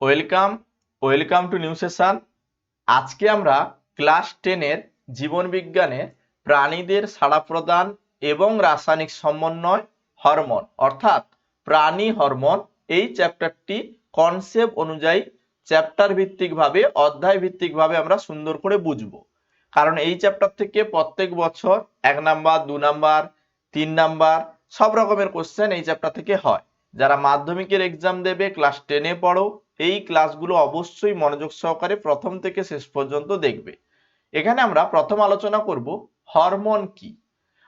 Welcome welcome to new session. আজকে আমরা class টেনের জীবন বিজ্ঞানের প্রাণীদের সাড়া প্রদান এবং রাসায়নিক সমন্বয় হরমোন, অর্থাৎ প্রাণী হরমোন এই চ্যাপ্টারটি কনসেপ্ট অনুযায়ী চ্যাপ্টার ভিত্তিকভাবে, অধ্যায় ভিত্তিকভাবে আমরা সুন্দর করে বুঝব। কারণ এই চ্যাপ্টার থেকে প্রত্যেক বছর এক নাম্বার, দু নাম্বার, তিন নাম্বার, সব রকমের কোশ্চেন এই চ্যাপ্টার থেকে হয়। যারা মাধ্যমিকের এক্সাম দেবে ক্লাস টেনে পড়ো এই ক্লাসগুলো অবশ্যই মনোযোগ সহকারে প্রথম থেকে শেষ পর্যন্ত দেখবে। এখানে আমরা প্রথম আলোচনা করব হরমোন কি?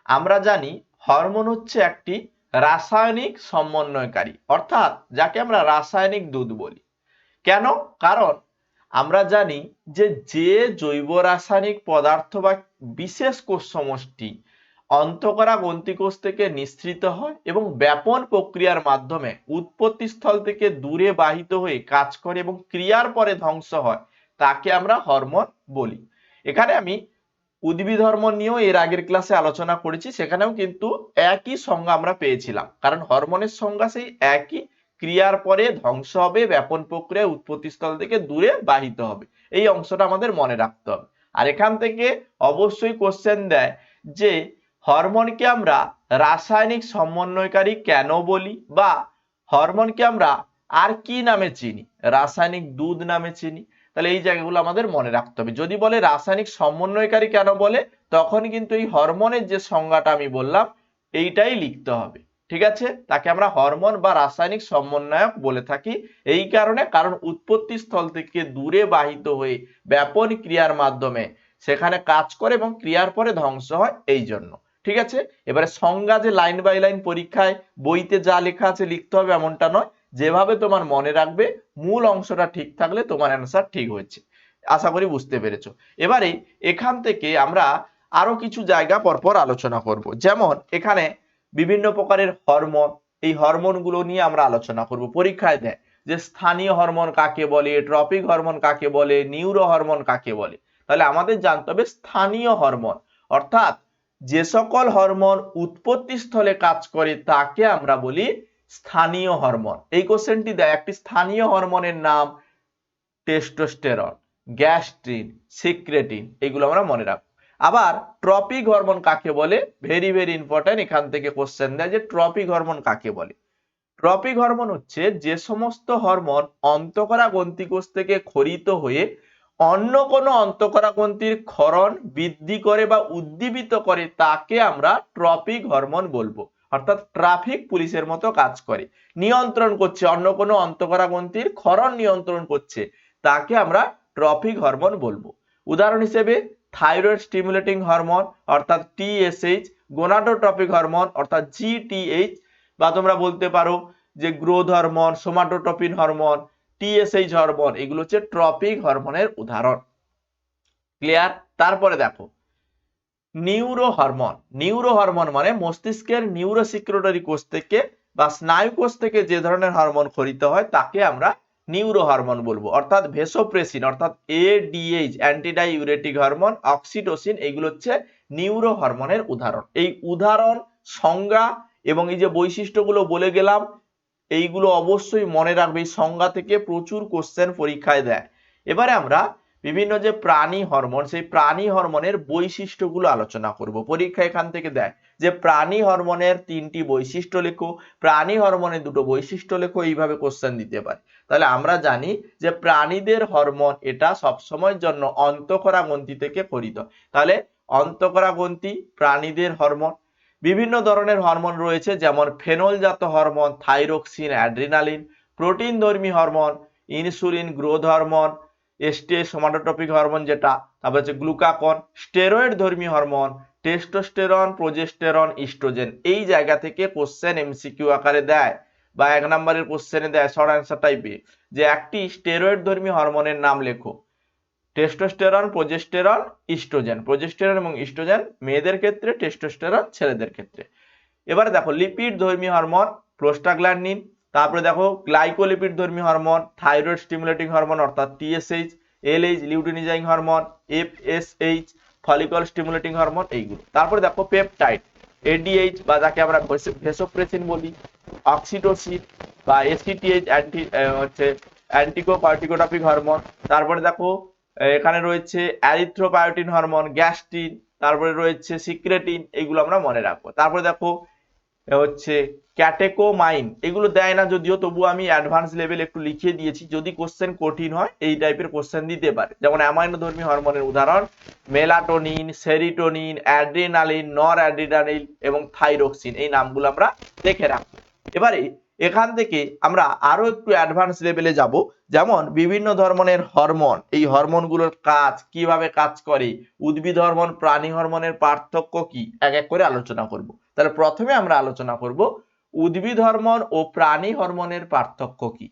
আমরা জানি হরমোন হচ্ছে একটি রাসায়নিক সমন্বয়কারী, অর্থাৎ যাকে আমরা রাসায়নিক দুধ বলি। কেন? কারণ আমরা জানি যে যে জৈব রাসায়নিক পদার্থ বা বিশেষ কোষ সমষ্টি অন্তকরা গ্রন্থিকোষ থেকে নিঃসৃত হয় এবং ব্যাপন প্রক্রিয়ার মাধ্যমে উৎপত্তি স্থল থেকে দূরে বাহিত হয়ে কাজ করে এবং ক্রিয়ার পরে ধ্বংস হয়, তাকে আমরা হরমোন বলি। এখানে আমি উদ্ভিদ হরমোন নিয়েও এর আগের ক্লাসে আলোচনা করেছি, সেখানেও কিন্তু একই সংজ্ঞা আমরা পেয়েছিলাম। কারণ হরমোনের সংজ্ঞা সেই একই, ক্রিয়ার পরে ধ্বংস হবে, ব্যাপন প্রক্রিয়া উৎপত্তি স্থল থেকে দূরে বাহিত হবে। এই অংশটা আমাদের মনে রাখতে হবে। আর এখান থেকে অবশ্যই কোশ্চেন দেয় যে হরমোনকে আমরা রাসায়নিক সমন্বয়কারী কেন বলি বা হরমোনকে আমরা আর কি নামে চিনি? রাসায়নিক দুধ নামে চিনি। তাহলে এই জায়গাগুলো আমাদের মনে রাখতে হবে। যদি বলে রাসায়নিক সমন্বয়কারী কেন বলে, তখন কিন্তু এই হরমোনের যে সংজ্ঞাটা আমি বললাম, এইটাই লিখতে হবে। ঠিক আছে? তাকে আমরা হরমোন বা রাসায়নিক সমন্বয়ক বলে থাকি। এই কারণে কারণ উৎপত্তি স্থল থেকে দূরে বাহিত হয়ে ব্যাপন ক্রিয়ার মাধ্যমে সেখানে কাজ করে এবং ক্রিয়ার পরে ধ্বংস হয়। এই জন্য ঠিক আছে? এবারে সংজ্ঞা যে লাইন বাই লাইন পরীক্ষায় বইতে যা লেখা আছে লিখতে হবে এমনটা নয়। যেভাবে তোমার মনে রাখবে, মূল অংশটা ঠিক থাকলে তোমার অ্যান্সার ঠিক হয়েছে। আশা করি বুঝতে পেরেছ। এবারে এখান থেকে আমরা আরও কিছু জায়গা পরপর আলোচনা করব। যেমন এখানে বিভিন্ন প্রকারের হরমোন, এই হরমোনগুলো নিয়ে আমরা আলোচনা করব। পরীক্ষায় দেয় যে স্থানীয় হরমোন কাকে বলে, ট্রপিক হরমোন কাকে বলে, নিউরো হরমোন কাকে বলে? তাহলে আমাদের জানতে হবে স্থানীয় হরমোন। অর্থাৎ যে সকল হরমোন উৎপত্তি স্থলে কাজ করে, তাকে আমরা বলি স্থানীয় হরমোন। এই কোশ্চেনটি দেয়, একটি স্থানীয় হরমোনের নাম টেস্টোস্টেরন গ্যাস্ট্রিন সিক্রেটিন এগুলো আমরা মনে রাখব। আবার ট্রপিক হরমোন কাকে বলে? ভেরি ভেরি ইম্পর্টেন্ট এখান থেকে কোশ্চেন দেয় যে ট্রপিক হরমোন কাকে বলে? ট্রপিক হরমোন হচ্ছে যে সমস্ত হরমোন অন্তকরা গ্রন্থিকোষ থেকে খরিত হয়ে অন্য কোনো অন্তকরা গ্রন্থির ক্ষরণ বৃদ্ধি করে বা উদ্দীপিত করে তাকে আমরা ট্রপিক হরমোন বলব। অর্থাৎ ট্রাফিক পুলিশের মতো কাজ করে। নিয়ন্ত্রণ করছে, অন্য কোনো অন্তকরা গ্রন্থির ক্ষরণ নিয়ন্ত্রণ করছে, তাকে আমরা ট্রপিক হরমোন বলব। উদাহরণ হিসেবে, থাইরয়েড স্টিমুলেটিং হরমোন, অর্থাৎ টিএসএইচ গোনাডোট্রপিক হরমোন, অর্থাৎ জিটিএইচ বা তোমরা বলতে পারো যে growth hormone, somatotropin hormone TSH hormone এগুলো হচ্ছে ট্রপিক হরমোনের উদাহরণ। ক্লিয়ার তারপরে দেখো নিউরো হরমোন নিউরো হরমোন মানে মস্তিষ্কের নিউরো সিক্রেটরি কোষ থেকে বা স্নায়ু কোষ থেকে যে ধরনের হরমোন খরিত হয়, তাকে আমরা নিউরো হরমোন বলব। অর্থাৎ ভেসোপ্রেসিন অর্থাৎ এডিএইচ অ্যান্টিডাইউরেটিক হরমোন অক্সিটোসিন এগুলো হচ্ছে নিউরো হরমোনের উদাহরণ। এই উদাহরণ, সংজ্ঞা এবং এই যে বৈশিষ্ট্যগুলো বলে গেলাম এইগুলো অবশ্যই মনে রাখবে সংজ্ঞা থেকে প্রচুর কোশ্চেন পরীক্ষায় দেয়। এবারে আমরা বিভিন্ন যে প্রাণী হরমোন সেই প্রাণী হরমোনের বৈশিষ্ট্যগুলো আলোচনা করব। পরীক্ষা এখান থেকে দেয় যে প্রাণী হরমোনের তিনটি বৈশিষ্ট্য লেখো। প্রাণী হরমোনের দুটো বৈশিষ্ট্য লেখো, এইভাবে কোশ্চেন দিতে পারে। তাহলে আমরা জানি যে প্রাণীদের হরমোন এটা সবসময়ের জন্য অন্তঃকরা গ্রন্থি থেকে খরিত তাহলে অন্তঃকরা গ্রন্থি প্রাণীদের হরমোন বিভিন্ন ধরনের হরমোন রয়েছে, যেমন ফেনলজাত হরমোন, থাইরক্সিন, অ্যাড্রিনালিন প্রোটিন ধর্মী হরমোন, ইনসুলিন গ্রোথ হরমোন, এস্টে সোমাটোট্রপিক হরমোন যেটা, তারপর হচ্ছে গ্লুকাকন স্টেরয়েড ধর্মী হরমোন, টেস্টোস্টেরন, প্রোজেস্টেরন, ইস্ট্রোজেন। এই জায়গা থেকে কোশ্চেন এমসিকিউ আকারে দেয় বা এক নম্বরের কোশ্চেনে দেয় শর্ট অ্যান্সার টাইপে যে একটি স্টেরয়েড ধর্মী হরমোনের নাম লেখো। টেস্টোস্টেরন প্রোজেস্টেরন ইস্ট্রোজেন প্রোজেস্টেরন এবং ইস্ট্রোজেন মেয়েদের ক্ষেত্রে টেস্টোস্টেরন ছেলেদের ক্ষেত্রে। এবারে দেখো লিপিড ধর্মী হরমোন প্রোস্টাগ্ল্যান্ডিন তারপরে দেখো গ্লাইকোলিপিড ধর্মী হরমোন থাইরয়েড স্টিমুলেটিং হরমোন অর্থাৎ TSH LH luteinising hormone FSH follicle stimulating hormone এইগুলো। তারপরে দেখো পেপটাইড এডিএইচ বা যাকে আমরা ভেসোপ্রেসিন বলি অক্সিটোসিন বা এসিটিএইচ অ্যান্টি হচ্ছে অ্যান্টিকো কর্টিকোটপিক হরমোন তারপরে দেখো এখানে রয়েছে অ্যারিথ্রোবায়োটিন হরমোন গ্যাস্ট্রিন তারপরে রয়েছে সিক্রেটিন, এগুলো আমরা মনে রাখব। তারপরে দেখো হচ্ছে ক্যাটেকোমাইন, এগুলো দেয় না যদিও, তবু আমি অ্যাডভান্স লেভেল একটু লিখিয়ে দিয়েছি। যদি কোশ্চেন কঠিন হয়, এই টাইপের কোশ্চেন দিতে পারে। যেমন অ্যামাইনোধর্মী হরমোনের উদাহরণ, melatonin, serotonin, adrenaline noradrenaline এবং থাইরক্সিন, এই নামগুলো আমরা দেখে রাখব। এবারে এখান থেকে আমরা আরও একটু অ্যাডভান্স লেভেলে যাব। যেমন বিভিন্ন ধরনের হরমোন এই হরমোনগুলোর কাজ কীভাবে কাজ করে, উদ্ভিদ হরমোন প্রাণী হরমোনের পার্থক্য কি, এক এক করে আলোচনা করব। তাহলে প্রথমে আমরা আলোচনা করব উদ্ভিদ হরমোন ও প্রাণী হরমোনের পার্থক্য কি।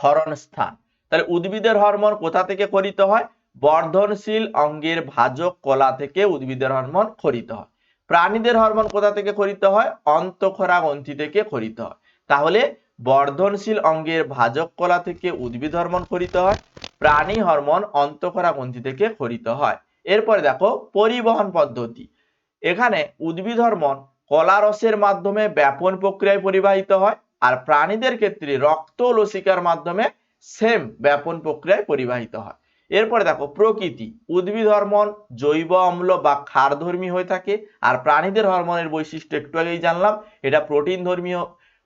ক্ষরণ স্থান, তাহলে উদ্ভিদের হরমোন কোথা থেকে খরিত হয়? বর্ধনশীল অঙ্গের ভাজক কলা থেকে উদ্ভিদের হরমোন খরিত হয়। প্রাণীদের হরমোন কোথা থেকে খরিত হয়? অন্তঃক্ষরা গ্রন্থি থেকে খরিত হয়। তাহলে বর্ধনশীল অঙ্গের ভাজক কলা থেকে উদ্ভিদ হরমোন খরিত হয়, প্রাণী হরমোন অন্তঃক্ষরা গ্রন্থি থেকে খরিত হয়। এরপরে দেখো, পরিবহন পদ্ধতি। এখানে উদ্ভিদ হরমোন কলারসের মাধ্যমে ব্যাপন প্রক্রিয়ায় পরিবাহিত হয় আর প্রাণীদের ক্ষেত্রে রক্ত লসিকার মাধ্যমে সেম ব্যাপন প্রক্রিয়ায় পরিবাহিত হয়। এরপরে দেখো, প্রকৃতি, উদ্ভিদ হরমোন, জৈব অম্ল বা ক্ষারধর্মী হয়ে থাকে। আর প্রাণীদের হরমোনের বৈশিষ্ট্য একটু আগেই জানলাম, এটা প্রোটিন ধর্মীয়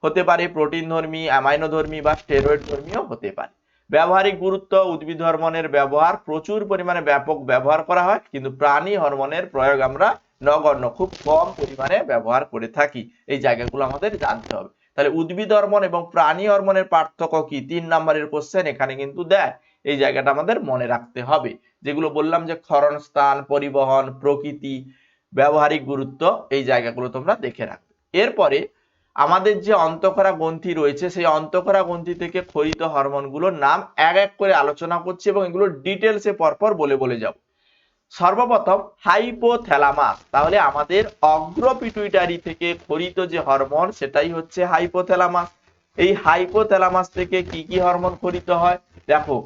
হতে পারে, প্রোটিন ধর্মী, অ্যামাইনো ধর্মী বা স্টেরয়েড ধর্মীয় হতে পারে। ব্যবহারিক গুরুত্ব, উদ্ভিদ হরমোনের ব্যবহার, প্রচুর পরিমাণে ব্যাপক ব্যবহার করা হয়, কিন্তু প্রাণী হরমোনের প্রয়োগ আমরা নগণ্য, খুব কম পরিমাণে ব্যবহার করে থাকি। এই জায়গাগুলো আমাদের জানতে হবে। তাহলে উদ্ভিদ হরমোন এবং প্রাণী হরমোনের পার্থক্য কি? তিন নম্বরের কোশ্চেন এখানে কিন্তু দেয়। এই জায়গাটা আমাদের মনে রাখতে হবে। যেগুলো বললাম যে ক্ষরণ স্থান পরিবহন, প্রকৃতি, ব্যবহারিক গুরুত্ব, এই জায়গাগুলো তোমরা দেখে রাখবে। এরপরে আমাদের যে অন্তঃক্ষরা গ্রন্থি রয়েছে, সেই অন্তঃক্ষরা গ্রন্থি থেকে খরিত হরমোনগুলোর নাম এক এক করে আলোচনা করছি এবং এগুলো ডিটেলসে পরপর বলে বলে যাব। সর্বপ্রথম হাইপোথ্যালামাস তাহলে আমাদের অগ্রপিটুইটারি থেকে খরিত যে হরমোন, সেটাই হচ্ছে হাইপোথ্যালামাস এই হাইপোথ্যালামাস থেকে কি কি হরমোন খরিত হয়? দেখো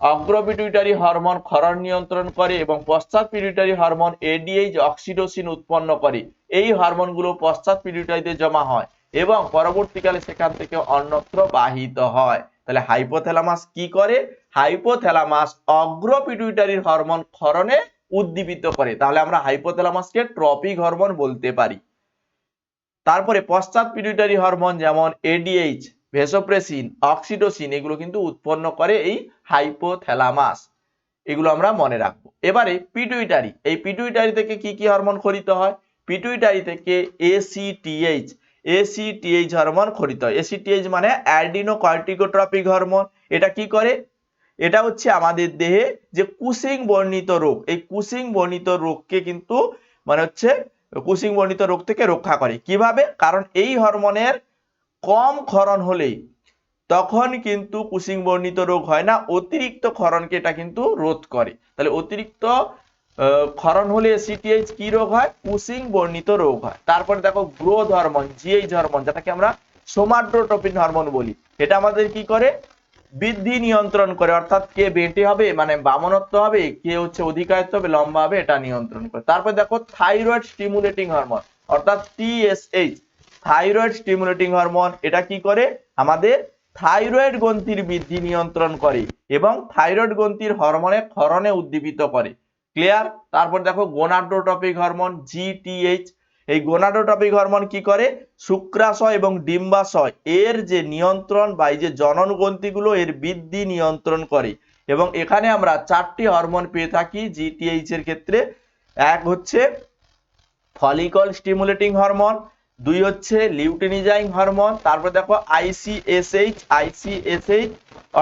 অগ্রপিটুইটারি হরমোন ক্ষরণ নিয়ন্ত্রণ করে এবং পশ্চাৎ পিটুইটারি হরমোন এডিএইচ অক্সিটোসিন উৎপন্ন করে। এই হরমোনগুলো পশ্চাৎ পিটুইটারিতে জমা হয় এবং পরবর্তীকালে সেখান থেকে অন্যত্র বাহিত হয়। তাহলে হাইপোথ্যালামাস কি করে? হাইপোথ্যালামাস অগ্রপিটুইটারির হরমোন ক্ষরণে উদ্দীপিত করে। তাহলে আমরা হাইপোথ্যালামাসকে ট্রপিক হরমোন বলতে পারি। তারপরে পশ্চাৎ পিটুইটারি হরমোন যেমন এডিএইচ ভেসোপ্রেসিন অক্সিডোসিন এগুলো কিন্তু উৎপন্ন করে এই হাইপোথ্যালামাস। এগুলো আমরা মনে রাখব। এবারে পিটুইটারি, এই পিটুইটারি থেকে কি কি হরমোন খরিত হয়? পিটুইটারি থেকে এসিটিএইচ এসিটিএইচ হরমোন খরিত হয়। এসিটিএইচ মানে অ্যাডিনো কর্টিকোট্রপিক হরমোন। এটা কি করে? এটা হচ্ছে আমাদের দেহে যে কুসিং বর্ণিত রোগ। এই কুসিং বর্ণিত রোগকে কিন্তু মানে হচ্ছে কুসিং বর্ণিত রোগ থেকে রক্ষা করে। কীভাবে? কারণ এই হরমোনের কম ক্ষরণ হলেই তখন কিন্তু কুসিং বর্ণিত রোগ হয় না, অতিরিক্ত ক্ষরণকে এটা কিন্তু রোধ করে। তাহলে অতিরিক্ত ক্ষরণ হলে সিটিএইচ কি রোগ হয়? কুসিং বর্ণিত রোগ হয়। তারপরে দেখো গ্রোথ হরমোন জিএইচ হরমোন, যেটাকে আমরা সোমাড্রোটোপিন হরমোন বলি এটা আমাদের কি করে? বৃদ্ধি নিয়ন্ত্রণ করে। অর্থাৎ কে বেটে হবে? মানে বামনত্ব হবে, কে হচ্ছে অধিকায়ত্ব হবে, লম্বা হবে, এটা নিয়ন্ত্রণ করে। তারপর দেখো থাইরয়েড স্টিমুলেটিং হরমোন অর্থাৎ টিএসএইচ থাইরয়েড স্টিমুলেটিং হরমোন এটা কি করে? আমাদের থাইরয়েড গ্রন্থির বৃদ্ধি নিয়ন্ত্রণ করে এবং থাইরয়েড গ্রন্থির হরমোনে ক্ষরণে উদ্দীপিত করে। ক্লিয়ার তারপর দেখো গোনাডোটপিক হরমোন জিটিএইচ এই গোনাডোটপিক হরমোন কি করে? শুক্রাশয় এবং ডিম্বাশয়, এর যে নিয়ন্ত্রণ বা এই যে জনন গ্রন্থিগুলো, এর বৃদ্ধি নিয়ন্ত্রণ করে। এবং এখানে আমরা চারটি হরমোন পেয়ে থাকি জিটিএইচ এর ক্ষেত্রে। এক হচ্ছে ফলিকল স্টিমুলেটিং হরমোন দুই হচ্ছে লিউটিনিজাইং হরমোন, তারপর দেখো আইসিএসএইচ আইসিএসএইচ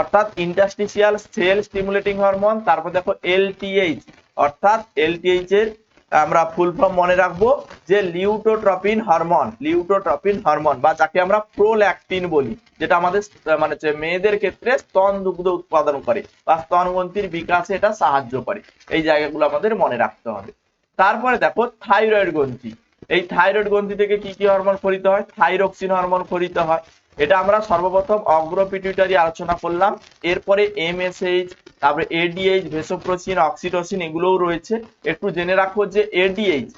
অর্থাৎ ইন্টারস্টিশিয়াল সেল স্টিমুলেটিং হরমোন তারপর দেখো এলটিএইচ অর্থাৎ এলটিএইচ এর আমরা ফুল ফর্ম মনে রাখব যে লিউটোট্রপিন হরমোন লিউটোট্রপিন হরমোন, বা যাকে আমরা প্রোল্যাকটিন বলি, যেটা আমাদের মানে মেয়েদের ক্ষেত্রে স্তন দুগ্ধ উৎপাদন করে, বা স্তনগ্রন্থির বিকাশে এটা সাহায্য করে। এই জায়গাগুলো আমাদের মনে রাখতে হবে। তারপরে দেখো থাইরয়েড গ্রন্থি। এই থাইরয়েড গ্রন্থি থেকে কি কি হরমোন খরিত হয়? থাইরক্সিন হরমোন খরিত হয়। এটা আমরা সর্বপ্রথম অগ্রপিটুইটারি আলোচনা করলাম। এরপরে এমএসএইচ তারপরে এডিএইচ ভেসোপ্রোসিন অক্সিটোসিন এগুলোও রয়েছে। একটু জেনে রাখো যে এডিএইচ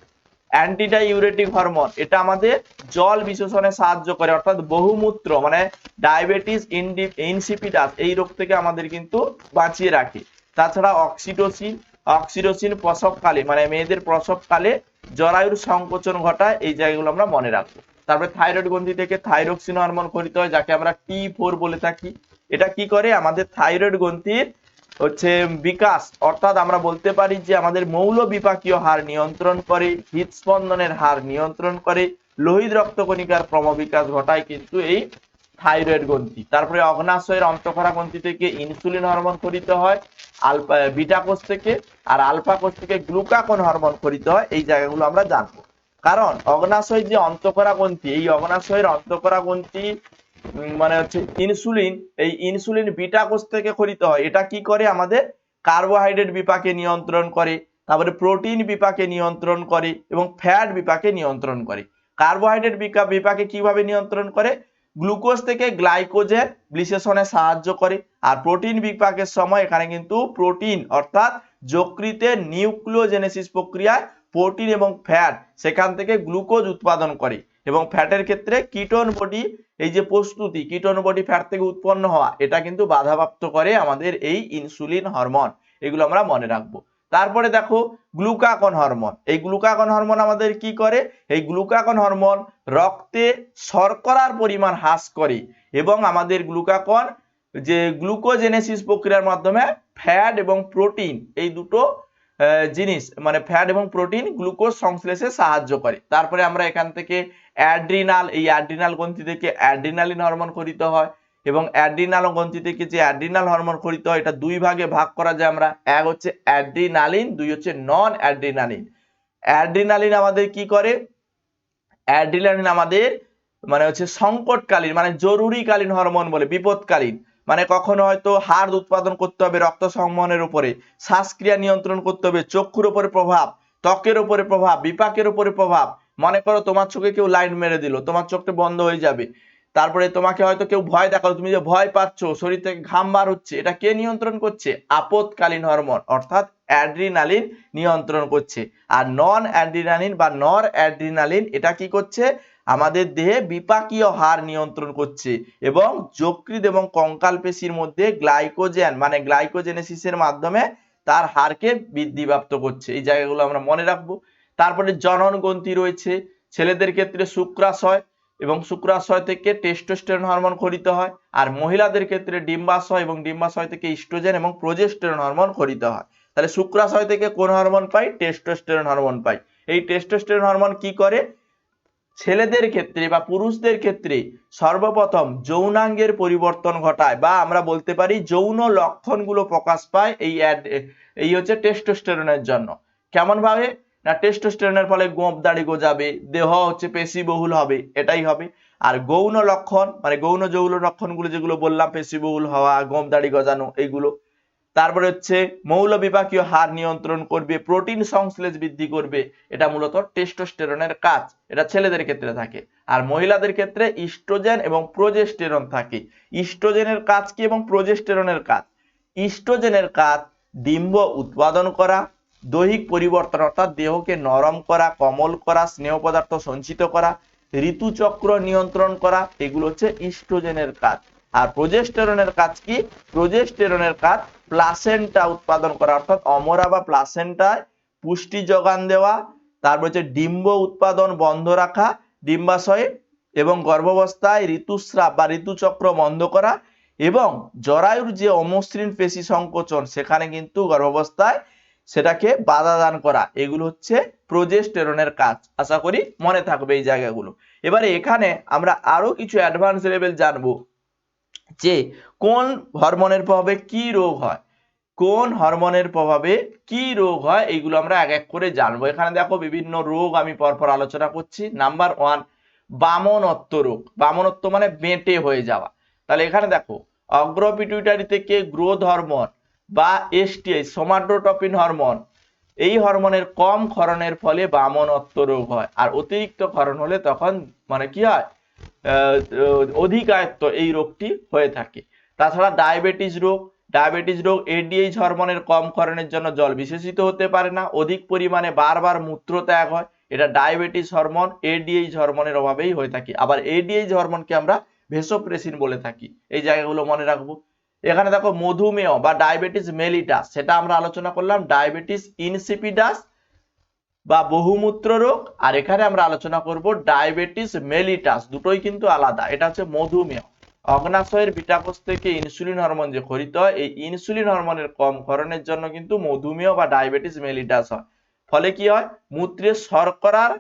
অ্যান্টিডাইউরেটিক হরমোন এটা আমাদের জল বিশোষণে সাহায্য করে, অর্থাৎ বহুমূত্র মানে ডায়াবেটিস ইনসিপিটাস এই রোগ থেকে আমাদের কিন্তু বাঁচিয়ে রাখে। তাছাড়া অক্সিটোসিন অক্সিটোসিন প্রসবকালে মানে মেয়েদের প্রসবকালে জরায়ুর সংকোচন ঘটায়, এই জায়গাগুলো আমরা মনে রাখব। তারপরে থাইরয়েড গ্রন্থি থেকে থাইরক্সিন হরমোন খরিত হয়, যাকে আমরা টি ফোর বলে থাকি। এটা কি করে? আমাদের থাইরয়েড গ্রন্থির হচ্ছে বিকাশ। অর্থাৎ আমরা বলতে পারি যে আমাদের মৌল বিপাকীয় হার নিয়ন্ত্রণ করে হৃদস্পন্দনের হার নিয়ন্ত্রণ করে, লোহিত রক্তকণিকার ক্রমবিকাশ ঘটায়। কিন্তু এই থাইরয়েড গ্রন্থি। তারপরে অগ্নাশয়ের অন্তঃক্ষরা গ্রন্থি থেকে ইনসুলিন হরমোন খরিত হয় আলফা বিটা কোষ থেকে, আর আলফা কোষ থেকে গ্লুকাকন হরমোন খরিত হয়, এই জায়গাগুলো আমরা জানব। কারণ অগ্নাশয় যে অন্তঃক্ষরা গ্রন্থি, এই অগ্নাশয়ের অন্তঃক্ষরা গ্রন্থি মানে হচ্ছে ইনসুলিন এই ইনসুলিন বিটা কোষ থেকে খরিত হয়। এটা কি করে? আমাদের কার্বোহাইড্রেট বিপাকে নিয়ন্ত্রণ করে, তারপরে প্রোটিন বিপাকে নিয়ন্ত্রণ করে, এবং ফ্যাট বিপাকে নিয়ন্ত্রণ করে। কার্বোহাইড্রেট বিপাকে কীভাবে নিয়ন্ত্রণ করে? গ্লুকোজ থেকে গ্লাইকোজেন বিশ্লেষণে সাহায্য করে। আর প্রোটিন বিপাকের সময় এখানে কিন্তু প্রোটিন অর্থাৎ যকৃতের নিউক্লিওজেনেসিস প্রক্রিয়ায় প্রোটিন এবং ফ্যাট সেখান থেকে গ্লুকোজ উৎপাদন করে। এবং ফ্যাটের ক্ষেত্রে কিটোন বডি, এই যে প্রস্তুতি, কিটোন বডি ফ্যাট থেকে উৎপন্ন হওয়া, এটা কিন্তু বাধাপ্রাপ্ত করে আমাদের এই ইনসুলিন হরমোন। এগুলো আমরা মনে রাখব। তারপরে দেখো গ্লুকাকন হরমোন। এই গ্লুকাকন হরমোন আমাদের কি করে? এই গ্লুকাকন হরমোন রক্তে শর্করার পরিমাণ হ্রাস করে এবং আমাদের গ্লুকাকন যে গ্লুকোজেনেসিস প্রক্রিয়ার মাধ্যমে ফ্যাট এবং প্রোটিন, এই দুটো জিনিস মানে ফ্যাট এবং প্রোটিন গ্লুকোজ সংশ্লেষে সাহায্য করে। তারপরে আমরা এখান থেকে অ্যাড্রিনাল, এই অ্যাড্রিনাল গ্রন্থি থেকে অ্যাড্রিনালিন হরমোন খরিত হয়। এবং অ্যাড্রিনাল গ্রন্থি থেকে যে অ্যাড্রিনাল হরমোন খরিত হয়, এটা দুই ভাগে ভাগ করা যায় আমরা। এক হচ্ছে অ্যাড্রিনালিন, দুই হচ্ছে নন অ্যাড্রিনালিন অ্যাড্রিনালিন আমাদের কি করে? অ্যাড্রিনালিন আমাদের মানে হচ্ছে সংকটকালীন মানে জরুরিকালীন হরমোন বলে, বিপদকালীন। মানে কখনো হয়তো হাড় উৎপাদন করতে হবে রক্ত সংবহনের উপরে, শ্বাসক্রিয়া নিয়ন্ত্রণ করতে হবে, চক্ষুর উপরে প্রভাব, ত্বকের উপরে প্রভাব, বিপাকের উপরে প্রভাব। মনে করো তোমার চোখে কেউ লাইন মেরে দিল, তোমার চোখটা বন্ধ হয়ে যাবে। তারপরে তোমাকে হয়তো কেউ ভয় দেখাল, তুমি যে ভয় পাচ্ছ, শরীর থেকে ঘাম বার হচ্ছে, এটা কে নিয়ন্ত্রণ করছে? আপদকালীন হরমোন, অর্থাৎ অ্যাড্রিনালিন নিয়ন্ত্রণ করছে। আর নন অ্যাড্রিনালিন বা নর অ্যাড্রিনালিন এটা কি করছে? আমাদের দেহে বিপাকীয় হার নিয়ন্ত্রণ করছে এবং যকৃৎ এবং কঙ্কাল পেশির মধ্যে গ্লাইকোজেন মানে গ্লাইকোজেনেসিসের মাধ্যমে তার হারকে বৃদ্ধিপ্রাপ্ত করছে। এই জায়গাগুলো আমরা মনে রাখব। তারপরে জনন গ্রন্থি রয়েছে। ছেলেদের ক্ষেত্রে শুক্রাশয় এবং শুক্রাশয় থেকে টেস্টোস্টেরন হরমোন খরিত হয়। আর মহিলাদের ক্ষেত্রে ডিম্বাশয় এবং ডিম্বাশয় থেকে ইস্ট্রোজেন এবং প্রোজেস্টেরন হরমোন খরিত হয়। তাহলে শুক্রাশয় থেকে কোন হরমোন পাই? টেস্টোস্টেরন হরমোন পাই। এই টেস্টোস্টেরন হরমোন কি করে? ছেলেদের ক্ষেত্রে বা পুরুষদের ক্ষেত্রে সর্বপ্রথম যৌনাঙ্গের পরিবর্তন ঘটায় বা আমরা বলতে পারি যৌন লক্ষণগুলো প্রকাশ পায় এই এই হচ্ছে টেস্টোস্টেরনের জন্য। কেমন ভাবে না টেস্টোস্টেরনের ফলে গোপ দাড়ি গজাবে, দেহ হচ্ছে পেশিবহুল হবে, এটাই হবে। আর গৌণ লক্ষণ মানে গৌণ যৌন লক্ষণগুলো যেগুলো বললাম, পেশিবহুল হওয়া গোপ দাড়ি গজানো এইগুলো তারপরে হচ্ছে মৌল বিপাকীয় হার নিয়ন্ত্রণ করবে, প্রোটিন সংশ্লেষ বৃদ্ধি করবে, এটা মূলত টেস্টোস্টেরনের কাজ। এটা ছেলেদের ক্ষেত্রে থাকে। আর মহিলাদের ক্ষেত্রে ইস্ট্রোজেন এবং প্রোজেস্টেরন থাকে। ইস্ট্রোজেনের কাজ কি এবং প্রোজেস্টেরনের কাজ? ইস্ট্রোজেনের কাজ ডিম্ব উৎপাদন করা দৈহিক পরিবর্তন, অর্থাৎ দেহকে নরম করা, কোমল করা, স্নেহ পদার্থ সঞ্চিত করা, ঋতুচক্র নিয়ন্ত্রণ করা, এগুলো হচ্ছে ইস্ট্রোজেনের কাজ। আর প্রোজেস্টেরনের কাজ কি? প্রোজেস্টেরনের কাজ প্লাসেন্টা উৎপাদন করা, অর্থাৎ অমরা বা প্লাসেন্টায় পুষ্টি যোগান দেওয়া, তারপর হচ্ছে ডিম্ব উৎপাদন বন্ধ রাখা, ডিম্বাশয়ে এবং গর্ভাবস্থায় ঋতুস্রাব বা ঋতুচক্র বন্ধ করা এবং জরায়ুর যে অমসৃণ পেশি সংকোচন, সেখানে কিন্তু গর্ভাবস্থায় সেটাকে বাধা দান করা, এগুলো হচ্ছে প্রোজেস্টেরনের কাজ। আশা করি মনে থাকবে এই জায়গাগুলো। এবারে এখানে আমরা আরও কিছু অ্যাডভান্স লেভেল জানব যে কোন হরমোনের প্রভাবে কি রোগ হয়। কোন হরমোনের প্রভাবে কি রোগ হয় এইগুলো আমরা এক এক করে জানব। এখানে দেখো বিভিন্ন রোগ আমি পরপর আলোচনা করছি। নাম্বার ওয়ান বামনত্ব রোগ। বামনত্ব মানে বেঁটে হয়ে যাওয়া। তাহলে এখানে দেখো অগ্রপিটুইটারি থেকে গ্রোথ হরমোন বা এসটিআই সোমাটোটপিন হরমোন এই হরমোনের কম ক্ষরণের ফলে বামনত্ব রোগ হয়। আর অতিরিক্ত ক্ষরণ হলে তখন মানে কি হয়? আহ, অধিকায়ত্ত এই রোগটি হয়ে থাকে। তাছাড়া ডায়াবেটিস রোগ ডায়াবেটিস রোগ এডিএইচ হরমোনের কম ক্ষরণের জন্য জল বিশেষিত হতে পারে না অধিক পরিমাণে বারবার মূত্র ত্যাগ হয় এটা ডায়াবেটিস হরমোন এডিএইচ হরমোনের অভাবেই হয়ে থাকে। আবার এডিএইচ হরমোনকে আমরা ভেসোপ্রেসিন বলে থাকি। এই জায়গাগুলো মনে রাখব। এখানে দেখো মধুমেহ বা ডায়াবেটিস মেলিটাস সেটা আমরা আলোচনা করলাম ডায়াবেটিস ইনসিপিডাস বা বহুমূত্র রোগ, আর এখানে আমরা আলোচনা করব ডায়াবেটিস মেলিটাস দুটোই কিন্তু আলাদা, এটা হচ্ছে মধুমেহ। অগ্নাশয়ের বিটাকোষ থেকে ইনসুলিন হরমোন যে খরিত হয়, এই ইনসুলিন হরমোনের কম ক্ষরণের জন্য কিন্তু মধুমেহ বা ডায়াবেটিস মেলিটাস হয়। ফলে কি হয়? মূত্রে শর্করার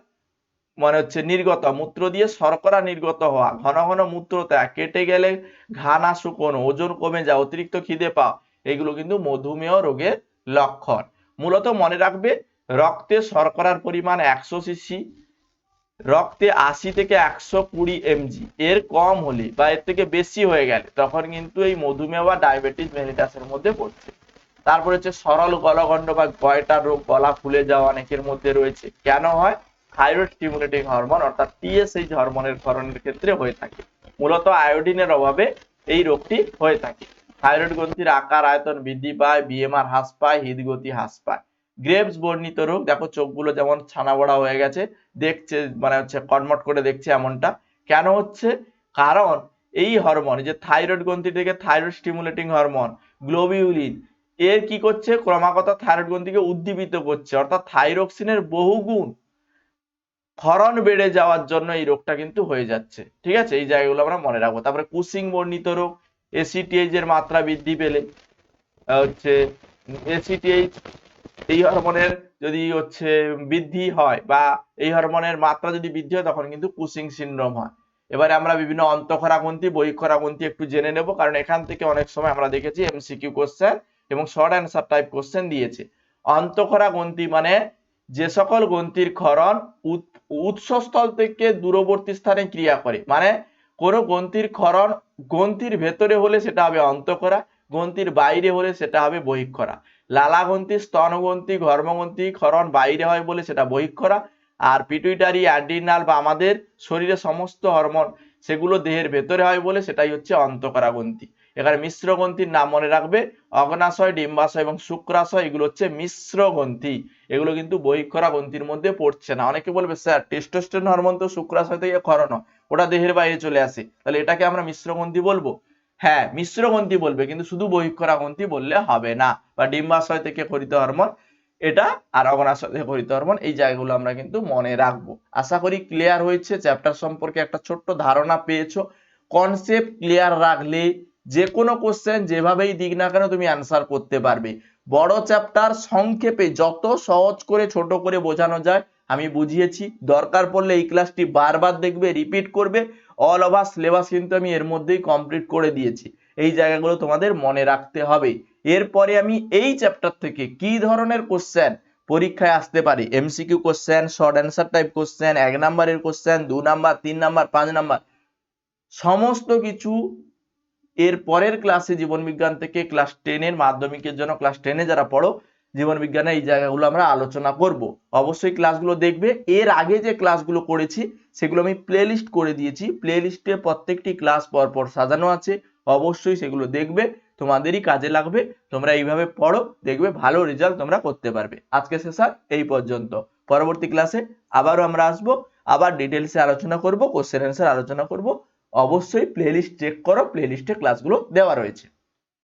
মানে হচ্ছে নির্গত, মূত্র দিয়ে শর্করা নির্গত হওয়া। ঘন ঘন মূত্র ত্যাগ কেটে গেলে ঘানা শুকনো, ওজন কমে যাওয়া অতিরিক্ত খিদে পাওয়া। এগুলো কিন্তু মধুমেহ রোগের লক্ষণ। মূলত মনে রাখবে, রক্তে শর্করার পরিমাণ একশো সিসি রক্তে আশি থেকে একশো কুড়ি এমজি এর কম হলে বা এর থেকে বেশি হয়ে গেলে তখন কিন্তু এই মধুমেহ বা ডায়াবেটিস মেলিটাসের মধ্যে পড়ছে। তারপরে হচ্ছে সরল গলগণ্ড বা গয়টার রোগ, গলা ফুলে যাওয়া অনেকের মধ্যে রয়েছে। কেন হয়? থাইরয়েড স্টিমুলেটিং হরমোন অর্থাৎ টিএসএইচ হরমোনের ক্ষরণের ক্ষেত্রে হয়ে থাকে। মূলত আয়োডিনের অভাবে এই রোগটি হয়ে থাকে। থাইরয়েড গ্রন্থির আকার, আয়তন বৃদ্ধি পায় বিএমআর হ্রাস পায়, হৃদগতি হ্রাস পায়। গ্রেভস বর্ণিত রোগ, দেখো চোখগুলো যেমন ছানা বড়া হয়ে গেছে, দেখছে মানে হচ্ছে কটমট করে দেখছে এমনটা। কেন হচ্ছে? কারণ এই হরমোন যে থাইরয়েড গ্রন্থি থেকে থাইরয়েড স্টিমুলেটিং হরমোন গ্লোবিউলিন এর কি করছে? ক্রমাগত থাইরয়েড গ্রন্থিকে উদ্দীপিত করছে। অর্থাৎ থাইরক্সিনের বহুগুণ ক্ষরণ বেড়ে যাওয়ার জন্য এই রোগটা কিন্তু হয়ে যাচ্ছে। ঠিক আছে? এই জায়গাগুলো আমরা মনে রাখব। তারপরে কুসিং বর্ণিত রোগ এসিটিএইচ এর মাত্রা বৃদ্ধি পেলে হচ্ছে এসিটিএইচ এই হরমোনের যদি হচ্ছে বৃদ্ধি হয় বা এই হরমোনের মাত্রা যদি বৃদ্ধি হয়, তখন কিন্তু কুসিং সিনড্রোম হয়। এবারে আমরা বিভিন্ন অন্তঃক্ষরাগ্রন্থি বহিঃক্ষরাগ্রন্থি একটু জেনে নেব, কারণ এখান থেকে অনেক সময় আমরা দেখেছি এমসিকিউ কোশ্চেন এবং শর্ট অ্যান্সার টাইপ কোশ্চেন দিয়েছে। অন্তঃক্ষরাগ্রন্থি মানে যে সকল গ্রন্থির ক্ষরণ উৎসস্থল থেকে দূরবর্তী স্থানে ক্রিয়া করে। মানে কোন গ্রন্থির ক্ষরণ গ্রন্থির ভেতরে হলে সেটা হবে অন্তঃক্ষরা গ্রন্থির বাইরে হলে সেটা হবে বহিঃক্ষরা লালাগ্রন্থি, স্তনগ্রন্থি, ঘর্মগ্রন্থি ক্ষরণ বাইরে হয় বলে সেটা বহিঃক্ষরা আর পিটুইটারি, অ্যাড্রিনাল বা আমাদের শরীরে সমস্ত হরমোন সেগুলো দেহের ভেতরে হয় বলে সেটাই হচ্ছে অন্তঃকরা গ্রন্থি। এখানে মিশ্র গ্রন্থির নাম মনে রাখবে অগ্নাশয়, ডিম্বাশয় এবং শুক্রাশয়। এগুলো হচ্ছে মিশ্র গ্রন্থি। এগুলো কিন্তু বহিঃক্ষরা গ্রন্থির মধ্যে পড়ছে না। অনেকে বলবে, স্যার, টেস্টোস্টেরন হরমোন তো শুক্রাশয় থেকে ক্ষরণ ওটা দেহের বাইরে চলে আসে। তাহলে এটাকে আমরা মিশ্র গ্রন্থি বলব? হ্যাঁ মিশ্র গ্রন্থি বলবে, কিন্তু শুধু বহিঃক্ষরা গ্রন্থি বললে হবে না। বা ডিম্বাশয় থেকে খরিত হরমোন, এটা আর অগ্নাশয় থেকে খরিত হরমোন, এই জায়গাগুলো আমরা কিন্তু মনে রাখব। আশা করি ক্লিয়ার হয়েছে। চ্যাপ্টার সম্পর্কে একটা ছোট্ট ধারণা পেয়েছ। কনসেপ্ট ক্লিয়ার রাখলে যে কোনো কোশ্চেন যেভাবেই দিক না কেন তুমি অ্যান্সার করতে পারবে। বড় চ্যাপ্টার সংক্ষেপে যত সহজ করে, ছোট করে বোঝানো যায়, আমি বুঝিয়েছি। দরকার পড়লে এই ক্লাসটি বারবার দেখবে রিপিট করবে। অল ওভার সিলেবাস কিন্তু আমি এর মধ্যেই কমপ্লিট করে দিয়েছি। এই জায়গাগুলো তোমাদের মনে রাখতে হবে। এরপরে আমি এই চ্যাপ্টার থেকে কি ধরনের কোশ্চেন পরীক্ষায় আসতে পারে? MCQ question short answer type question এক নাম্বারের কোশ্চেন দু নাম্বার তিন নাম্বার পাঁচ নাম্বার সমস্ত কিছু এর পরের ক্লাসে জীবন বিজ্ঞান থেকে ক্লাস টেনের মাধ্যমিকের জন্য ক্লাস টেনে যারা পড়ো, জীবন বিজ্ঞানের এই জায়গাগুলো আমরা আলোচনা করব। অবশ্যই ক্লাসগুলো দেখবে। এর আগে যে ক্লাসগুলো করেছি, সেগুলো আমি প্লে করে দিয়েছি। প্লে লিস্টে প্রত্যেকটি ক্লাস পরপর সাজানো আছে। অবশ্যই সেগুলো দেখবে। তোমাদেরই কাজে লাগবে। তোমরা এইভাবে পড়ো, দেখবে ভালো রেজাল্ট তোমরা করতে পারবে। আজকে সেশন এই পর্যন্ত। পরবর্তী ক্লাসে আবারও আমরা আসব। আবার ডিটেলসে আলোচনা করব কোশ্চেন অ্যান্সার আলোচনা করব। অবশ্যই প্লেলিস্ট চেক করো প্লেলিস্টে ক্লাসগুলো দেওয়া রয়েছে।